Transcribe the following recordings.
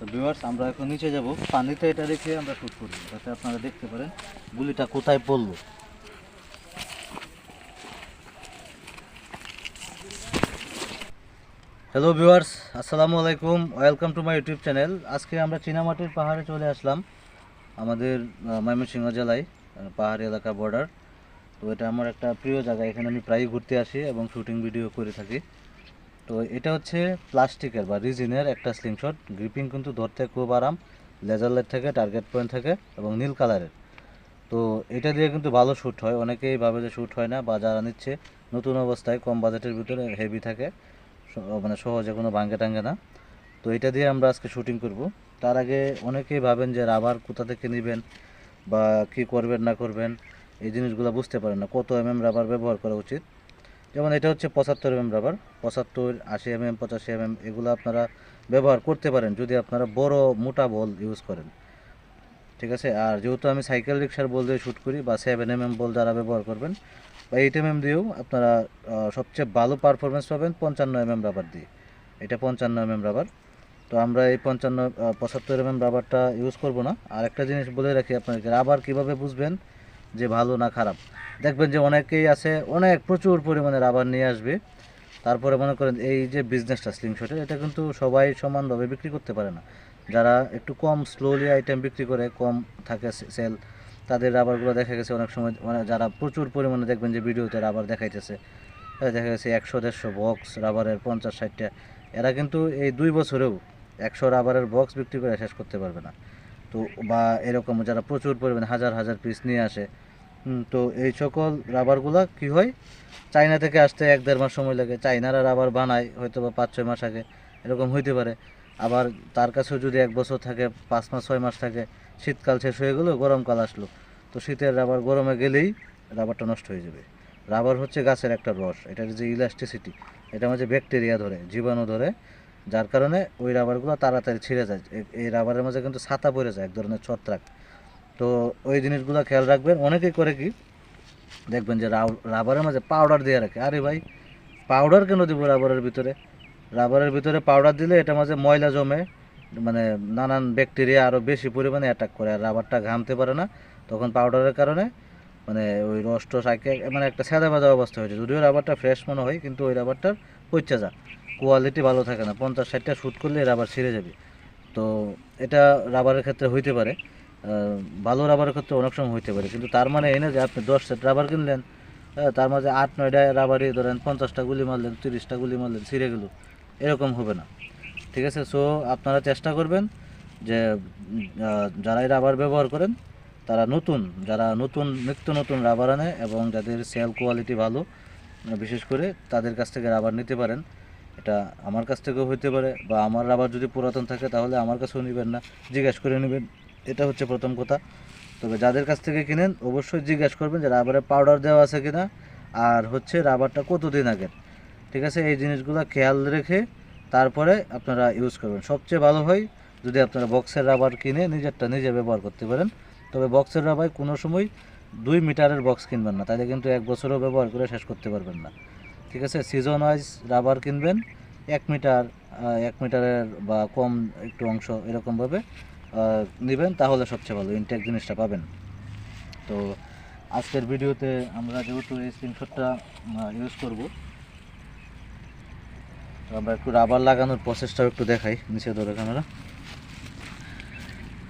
তো ভিউয়ার্স আমরা এখন নিচে যাব। পানিতে এটা রেখে আমরা শ্যুট করব যাতে আপনারা দেখতে পারেন গুলিটা কোথায় পড়ল। হ্যালো ভিউয়ার্স আসসালামু আলাইকুম welcome to my YouTube channel আজকে আমরা চীনামাটির পাহাড়ে চলে আসলাম, আমাদের ময়মনসিংহ জেলায় পাহাড়ি এলাকা বর্ডার তো এটা আমার একটা প্রিয় জায়গা, এখানে আমি প্রায়ই ঘুরতে আসি এবং শুটিং ভিডিও করে থাকি। তো এটা হচ্ছে প্লাস্টিকের বা রিজিনের একটা স্লিংশট গ্রিপিং কিন্তু ধরতে খুব আরাম লেজার লাইট থেকে টার্গেট পয়েন্ট থাকে এবং নীল কালারের তো এটা দিয়ে কিন্তু ভালো শ্যুট হয়। অনেকেই ভাবে যে শ্যুট হয় না বা যারা নিচ্ছে, নতুন অবস্থায় কম বাজেটের ভিতরে হেভি থাকে মানে সহজে কোনো ভাঙ্গে টাঙ্গে না। তো এটা দিয়ে আমরা আজকে শুটিং করব। তার আগে অনেকেই ভাবেন যে রাবার কোথা থেকে নেবেন বা কি করবেন, না করবেন, এই জিনিসগুলো বুঝতে পারেন না। কত এমএম রাবার ব্যবহার করা উচিত? যেমন এটা হচ্ছে পঁচাত্তর এম রাবার পঁচাত্তর, আশি এমএম পঁচাশি এমএম এগুলো আপনারা ব্যবহার করতে পারেন যদি আপনারা বড়, মোটা বল ইউজ করেন। ঠিক আছে? আর যেহেতু আমি সাইকেল রিক্সার বল দিয়ে শ্যুট করি বা সেভেন এমএম বল যারা ব্যবহার করবেন, বা এইট এম এম দিয়েও আপনারা সবচেয়ে ভালো পারফরমেন্স পাবেন পঞ্চান্ন এমএম রাবার দিয়ে। এটা পঞ্চান্ন এমএম রাবার তো আমরা এই পঞ্চান্ন পঁচাত্তর এমএম রাবারটা ইউজ করব না। আর একটা জিনিস বলে রাখি আপনাদেরকে রাবার কীভাবে বুঝবেন? যে ভালো না খারাপ। দেখবেন যে অনেকেই আছে, অনেক প্রচুর পরিমাণে রাবার নিয়ে আসবে। তারপরে মনে করেন এই যে বিজনেসটা স্লিংশটের এটা কিন্তু সবাই সমানভাবে বিক্রি করতে পারে না। যারা একটু কম স্লোলি আইটেম বিক্রি করে, কম থাকে সেল তাদের রাবারগুলো দেখা গেছে অনেক সময় মানে যারা প্রচুর পরিমাণে দেখবেন যে ভিডিওতে রাবার দেখাইতেছে দেখা গেছে একশো, দেড়শো বক্স রাবারের পঞ্চাশ, ষাটটা, এরা কিন্তু এই দুই বছরেও একশো রাবারের বক্স বিক্রি করে শেষ করতে পারবে না। তো, বা এরকম যারা প্রচুর পরিমাণে হাজার হাজার পিস নিয়ে আসে তো এই সকল রাবারগুলো কি হয়? চায়না থেকে আসতে এক দেড় মাস সময় লাগে। চায়নারা রাবার বানায় হয়তো বা পাঁচ ছয় মাস আগে, এরকম হইতে পারে। আবার তার কাছেও যদি এক বছর থাকে, পাঁচ মাস, ছয় মাস থাকে, শীতকাল শেষ হয়ে গেলো গরমকাল আসলো। তো শীতের রাবার গরমে গেলেই রাবারটা নষ্ট হয়ে যাবে। রাবার হচ্ছে গাছের একটা রস, এটার যে ইলাস্টিসিটি এটা মাঝে ব্যাকটেরিয়া ধরে, জীবাণু ধরে যার কারণে ওই রাবারগুলো তাড়াতাড়ি ছিঁড়ে যায়। এই রাবারের মাঝে কিন্তু ছাতা পড়ে যায়, এক ধরনের ছত্রাক। তো ওই জিনিসগুলো খেয়াল রাখবেন। অনেকেই করে কি, দেখবেন যে রাব- রাবারের মাঝে পাউডার দিয়ে রাখে। আরে ভাই পাউডার কেন দিব রাবারের ভিতরে? রাবারের ভিতরে পাউডার দিলে এটা মাঝে ময়লা জমে মানে নানান ব্যাকটেরিয়া আরও বেশি পরিমাণে অ্যাটাক করে। আর রাবারটা ঘামতে পারে না। তখন পাউডারের কারণে মানে ওই রস টস মানে একটা সাদা বাজা অবস্থা হয়েছে। যদিও রাবারটা ফ্রেশ মনে হয়, কিন্তু ওই রাবারটার পচে যা কোয়ালিটি ভালো থাকে না। পঞ্চাশ ষাটটা শ্যুট করলে রাবার ছিঁড়ে যাবে। তো এটা রাবারের ক্ষেত্রে হইতে পারে। ভালো রাবারের ক্ষেত্রে অনেক সময় হইতে পারে। কিন্তু তার মানে এই না যে আপনি দশ সেট রাবার কিনলেন তার মাঝে আট নয়টা রাবারই ধরেন পঞ্চাশটা গুলি মারলেন, তিরিশটা গুলি মারলেন, ছিঁড়ে গেল। এরকম হবে না। ঠিক আছে? সো আপনারা চেষ্টা করবেন যে যারা রাবার ব্যবহার করেন, তারা নতুন, যারা নতুন, নিত্য নতুন রাবার আনে এবং যাদের সেল কোয়ালিটি ভালো, বিশেষ করে তাদের কাছ থেকে রাবার নিতে পারেন। এটা আমার কাছ থেকেও হইতে পারে বা আমার রাবার যদি পুরাতন থাকে তাহলে আমার কাছেও নেবেন না, জিজ্ঞেস করে নেবেন। এটা হচ্ছে প্রথম কথা। তবে যাদের কাছ থেকে কিনেন, অবশ্যই জিজ্ঞেস করবেন যে রাবারে পাউডার দেওয়া আছে কিনা আর হচ্ছে রাবারটা কতদিন আগের। ঠিক আছে? এই জিনিসগুলো খেয়াল রেখে তারপরে আপনারা ইউজ করবেন। সবচেয়ে ভালো হয় যদি আপনারা বক্সের রাবার কিনে নিজেরটা নিজে ব্যবহার করতে পারেন। তবে বক্সের রাবার কোনো সময় দুই মিটারের বক্স কিনবেন না, তাহলে কিন্তু এক বছরও ব্যবহার করে শেষ করতে পারবেন না। ঠিক আছে? সিজন ওয়াইজ রাবার কিনবেন, এক মিটার এক মিটারের বা কম একটু অংশ এরকমভাবে নেবেন, তাহলে সবচেয়ে ভালো ইনটেক জিনিসটা পাবেন। তো আজকের ভিডিওতে আমরা যেহেতু এই স্ক্রিনশটটা ইউজ করব আমরা একটু রাবার লাগানোর প্রসেসটাও একটু দেখাই, নিচে ধরে ক্যামেরা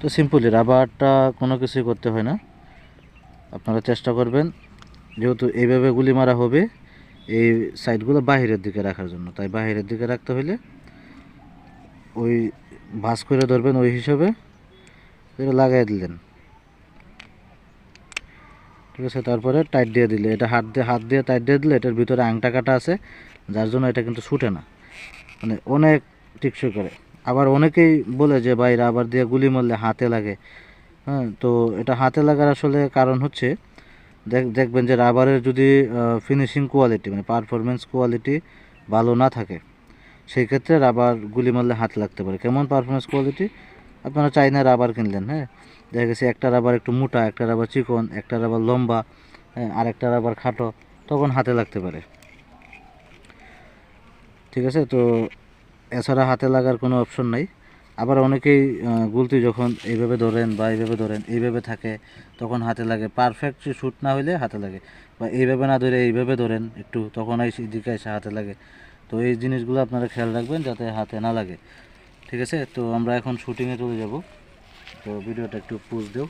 তো সিম্পলি রাবারটা কোনো কিছুই করতে হয় না। আপনারা চেষ্টা করবেন, যেহেতু এইভাবে গুলি মারা হবে এই সাইডগুলো বাহিরের দিকে রাখার জন্য। তাই বাহিরের দিকে রাখতে হলে ওই ভাঁজ করে ধরবেন ওই হিসাবে এটা লাগাই দিলেন। ঠিক আছে, তারপরে টাইট দিয়ে দিলে। এটা হাত দিয়ে হাত দিয়ে টাইট দিয়ে দিলে এটার ভিতরে আংটা কাটা আছে, যার জন্য এটা কিন্তু ছুটে না। মানে অনেক টিকসই করে। আবার অনেকেই বলে যে বাইরে আবার দিয়ে গুলি মারলে হাতে লাগে। হ্যাঁ তো এটা হাতে লাগার আসলে কারণ হচ্ছে দেখবেন যে রাবারের যদি ফিনিশিং কোয়ালিটি মানে পারফরমেন্স কোয়ালিটি ভালো না থাকে, সেই ক্ষেত্রে রাবার গুলি মারলে হাত লাগতে পারে। কেমন পারফরমেন্স কোয়ালিটি আপনারা চাইনা রাবার কিনলেন হ্যাঁ? দেখা গেছে একটা রাবার একটু মোটা, একটা রাবার চিকন, একটা রাবার লম্বা হ্যাঁ আর একটা রাবার খাটো, তখন হাতে লাগতে পারে। ঠিক আছে? তো এছাড়া হাতে লাগার কোনো অপশন নাই। আবার অনেকেই গুলতি যখন এইভাবে ধরেন বা এইভাবে ধরেন, এইভাবে থাকে, তখন হাতে লাগে। পারফেক্ট শ্যুট না হইলে হাতে লাগে। বা এইভাবে না ধরে এইভাবে ধরেন একটু, তখন এই দিকে এসে হাতে লাগে। তো এই জিনিসগুলো আপনারা খেয়াল রাখবেন যাতে হাতে না লাগে। ঠিক আছে? তো আমরা এখন শুটিংয়ে চলে যাব। তো ভিডিওটা একটু পুজ দেও।